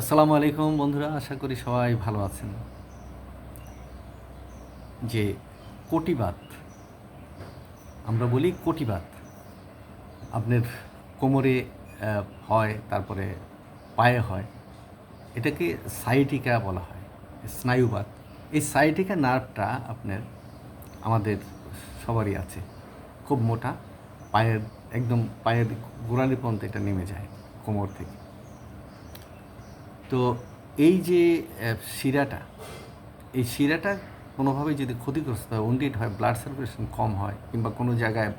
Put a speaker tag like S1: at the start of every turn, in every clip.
S1: আসসালামু আলাইকুম বন্ধুরা, আশা করি সবাই ভালো আছেন। যে কোটিবাত আমরা বলি কোটিবাত আপনার কোমরে হয়, তারপরে পায়ে হয়, এটাকে সাইটিকা বলা হয় স্নায়ুবাত এই সাইটিকা নার্ভটা আপনার, আমাদের সবারই আছে। খুব মোটা, পায়ের, একদম পায়ের গোড়ালি পর্যন্ত এটা নেমে যায়, কোমর থেকে। তো এই যে শিরাটা, এই শিরাটা কোনোভাবে যদি ক্ষতিগ্রস্ত হয় উন্ডিট হয় ব্লাড সার্কুলেশন কম হয় কিংবা কোনো জায়গায়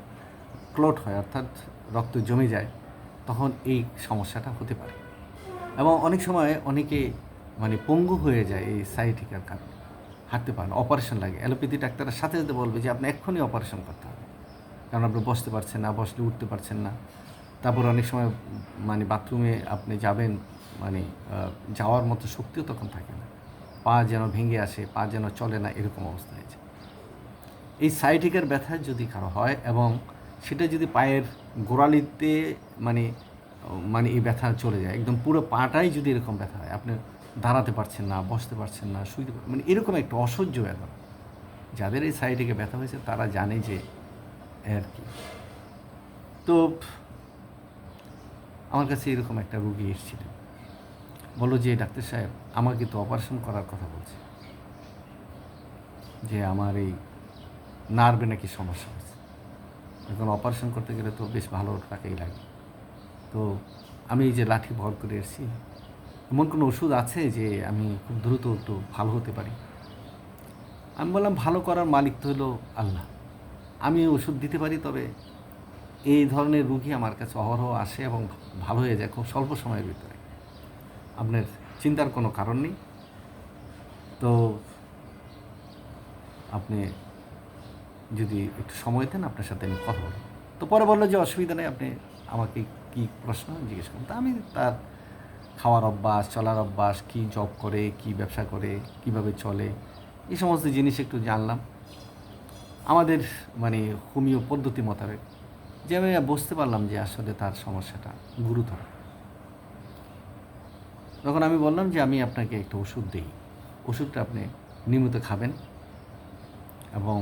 S1: ক্লট হয়, অর্থাৎ রক্ত জমে যায়, তখন এই সমস্যাটা হতে পারে। এবং অনেক সময় অনেকে মানে পঙ্গু হয়ে যায় এই সাইটিকার কারণে, হাঁটতে পারে অপারেশন লাগে। অ্যালোপ্যাথি ডাক্তারের সাথে সাথে বলবে যে, আপনি এক্ষুনি অপারেশন করতে হবে। কারণ আপনি বসতে পারছেন না, বসলে উঠতে পারছেন না। তারপর অনেক সময় মানে বাথরুমে আপনি যাবেন মানে যাওয়ার মতো শক্তিও তখন থাকে না। পা যেন ভেঙে আসে, পা যেন চলে না, এরকম অবস্থা হয়েছে। এই সাইটিকের ব্যথা যদি কারও হয় এবং সেটা যদি পায়ের গোড়ালিতে মানে মানে এই ব্যথা চলে যায়, একদম পুরো পাটাই যদি এরকম ব্যথা হয়, আপনি দাঁড়াতে পারছেন না, বসতে পারছেন না, শুইতে মানে এরকম একটা অসহ্য ব্যথা যাদের এই সাইডিকে ব্যথা হয়েছে, তারা জানে যে আর কি। তো, আমার কাছে এরকম একটা রুগী এসেছিলেন বলল যে ডাক্তার সাহেব, আমাকে তো অপারেশন করার কথা বলছে। যে আমার এই নার্ভে নাকি সমস্যা হয়েছে। এখন অপারেশন করতে গেলে তো বেশ ভালো টাকাই লাগে। তো আমি এই যে লাঠি ভর করে এসেছি, এমন কোনো ওষুধ আছে যে আমি খুব দ্রুত একটু ভালো হতে পারি? আমি বললাম, ভালো করার মালিক তো হলো আল্লাহ। আমি ওষুধ দিতে পারি, তবে এই ধরনের রুগী আমার কাছে অহরহ আসে এবং ভালো হয়ে যায় খুব স্বল্প সময়ের ভিতরে। আপনার চিন্তার কোনো কারণ নেই। তো আপনি যদি একটু সময় দেন, আপনার সাথে আমি কথা বলব। তো পরে বলল যে, অসুবিধা নেই, আপনি আমাকে কি প্রশ্ন জিজ্ঞেস করুন। তা আমি তার খাওয়ার অভ্যাস, চলার অভ্যাস, কি জব করে, কি ব্যবসা করে, কীভাবে চলে, এই সমস্ত জিনিস একটু জানলাম। আমাদের মানে হোমিও পদ্ধতি মোতাবেক। যে আমি বুঝতে পারলাম যে আসলে তার সমস্যাটা গুরুতর। তখন আমি বললাম যে আমি আপনাকে একটা ওষুধ দিই। ওষুধটা আপনি নিয়মিত খাবেন এবং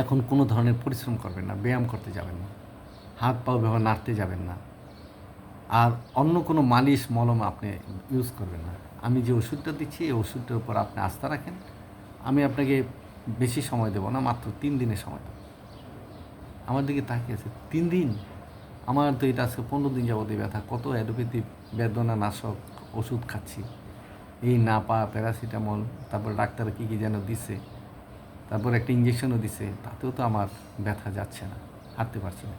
S1: এখন কোনো ধরনের পরিশ্রম করবেন না, ব্যায়াম করতে যাবেন না, হাত পাও ব্যবহার নাড়তে যাবেন না আর অন্য কোনো মালিশ, মলম আপনি ইউজ করবেন না। আমি যে ওষুধটা দিচ্ছি, এই ওষুধটার উপর আপনি আস্থা রাখেন। আমি আপনাকে বেশি সময় দেবো না, মাত্র তিন দিনের সময় দেবো। আমার দিকে তাকিয়ে আছে, তিন দিন আমার তো এটা আজকে পনেরো দিন যাবতীয় ব্যথা, কত অ্যালোপ্যাথি বেদনা নাশক ওষুধ খাচ্ছি। এই নাপা, প্যারাসিটামল, তারপর ডাক্তার কী কী যেন দিছে, তারপর একটা ইঞ্জেকশনও দিছে, তাতেও তো আমার ব্যথা যাচ্ছে না, হাঁটতে পারছি না।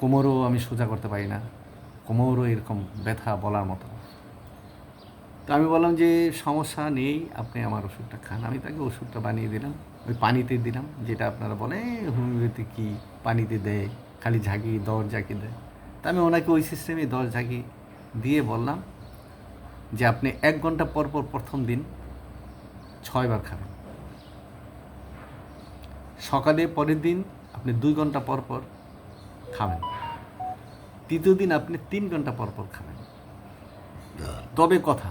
S1: কোমরও আমি সোজা করতে পারি না, কোমরও এরকম ব্যথা বলার মতো। তো আমি বললাম যে, সমস্যা নেই, আপনি আমার ওষুধটা খান। আমি তাকে ওষুধটা বানিয়ে দিলাম, ওই পানিতে দিলাম, যেটা আপনারা বলে হোমিওপ্যাথি কী পানিতে দেয়? খালি ঝাঁকি দর ঝাঁকি দেয়। তা আমি ওনাকে ওই সিস্টেমে দর ঝাঁকি দিয়ে বললাম যে আপনি এক ঘণ্টা পর পর প্রথম দিন ছয়বার খাবেন। সকালে পরের দিন আপনি দুই ঘণ্টা পর পর খাবেন। তৃতীয় দিন আপনি তিন ঘণ্টা পর পর খাবেন। তবে কথা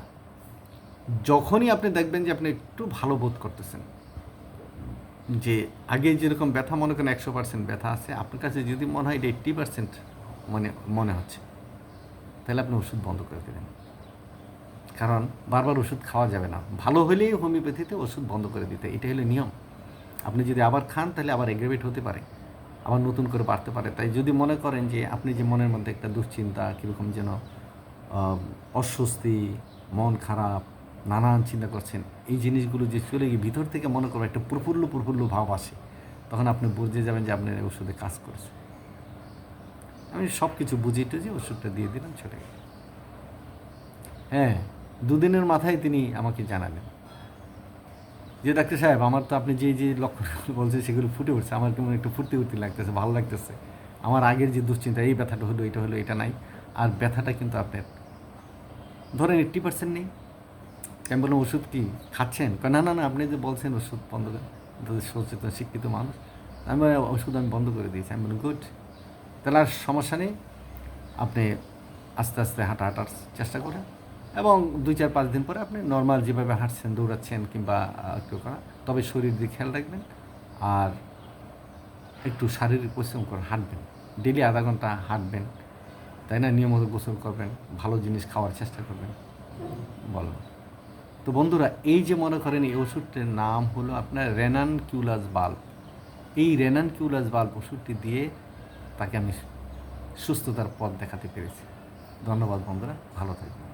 S1: যখনই আপনি দেখবেন যে আপনি একটু ভালো বোধ করতেছেন যে আগে যেরকম ব্যথা, মনে করেন একশো পার্সেন্ট ব্যথা আছে, আপনার কাছে যদি মনে হয় এটা এইট্টি পার্সেন্ট মানে মনে হচ্ছে, তাহলে আপনি ওষুধ বন্ধ করে দেবেন। কারণ বারবার ওষুধ খাওয়া যাবে না। ভালো হলেই হোমিওপ্যাথিতে ওষুধ বন্ধ করে দিতে এটা হলো নিয়ম। আপনি যদি আবার খান, তাহলে আবার এগ্রেভেট হতে পারে, আবার নতুন করে বাড়তে পারে। তাই যদি মনে করেন যে আপনি যে মনের মধ্যে একটা দুশ্চিন্তা, কীরকম যেন অস্বস্তি, মন খারাপ নানান চিন্তা করছেন। এই জিনিসগুলো যে চলে গিয়ে ভিতর থেকে মনে করো একটা প্রফুল্ল প্রফুল্ল ভাব আসে, তখন আপনি বুঝে যাবেন যে আপনার ওষুধে কাজ করছে আমি সব কিছু বুঝিয়ে টুঝিয়ে ওষুধটা দিয়ে দিলাম গেল। হ্যাঁ দুদিনের মাথায় তিনি আমাকে জানালেন। যে ডাক্তার সাহেব, আমার তো আপনি যে যে লক্ষণ বলছেন সেগুলো ফুটে উঠছে। আমার কেমন একটু ফুর্তি ফুর্তি লাগতেছে, ভালো লাগতেছে। আমার আগের যে দুশ্চিন্তা, এই ব্যথাটা হলো, এটা হলো, এটা নাই। আর ব্যথাটা কিন্তু আপনার, ধরেন এইট্টি পার্সেন্ট নেই। আমি বললাম, ওষুধ কি খাচ্ছেন? না না না, আপনি যে বলছেন ওষুধ বন্ধ করে সচেতন, শিক্ষিত মানুষ। আমি ওষুধ আমি বন্ধ করে দিয়েছি। আমি বললাম, গুড। তাহলে আর সমস্যা নেই। আপনি আস্তে আস্তে হাঁটা, হাঁটার চেষ্টা করেন এবং দুই, চার, পাঁচ দিন পরে আপনি নর্মাল যেভাবে হাঁটছেন, দৌড়াচ্ছেন কিংবা কেউ করা, তবে শরীর দিয়ে খেয়াল রাখবেন আর একটু শারীরিক পরিশ্রম করে হাঁটবেন। ডেলি আধা ঘণ্টা হাঁটবেন, তাই না? নিয়মিত গোসল করবেন, ভালো জিনিস খাওয়ার চেষ্টা করবেন, বলো। তো বন্ধুরা, এই যে মনে করেন এই ওষুধটির নাম হলো আপনার রেনান কিউলাস বাল্ব। এই রেনান কিউলাস বাল্ব ওষুধটি দিয়ে তাকে আমি সুস্থতার পথ দেখাতে পেরেছি। ধন্যবাদ বন্ধুরা, ভালো থাকবেন।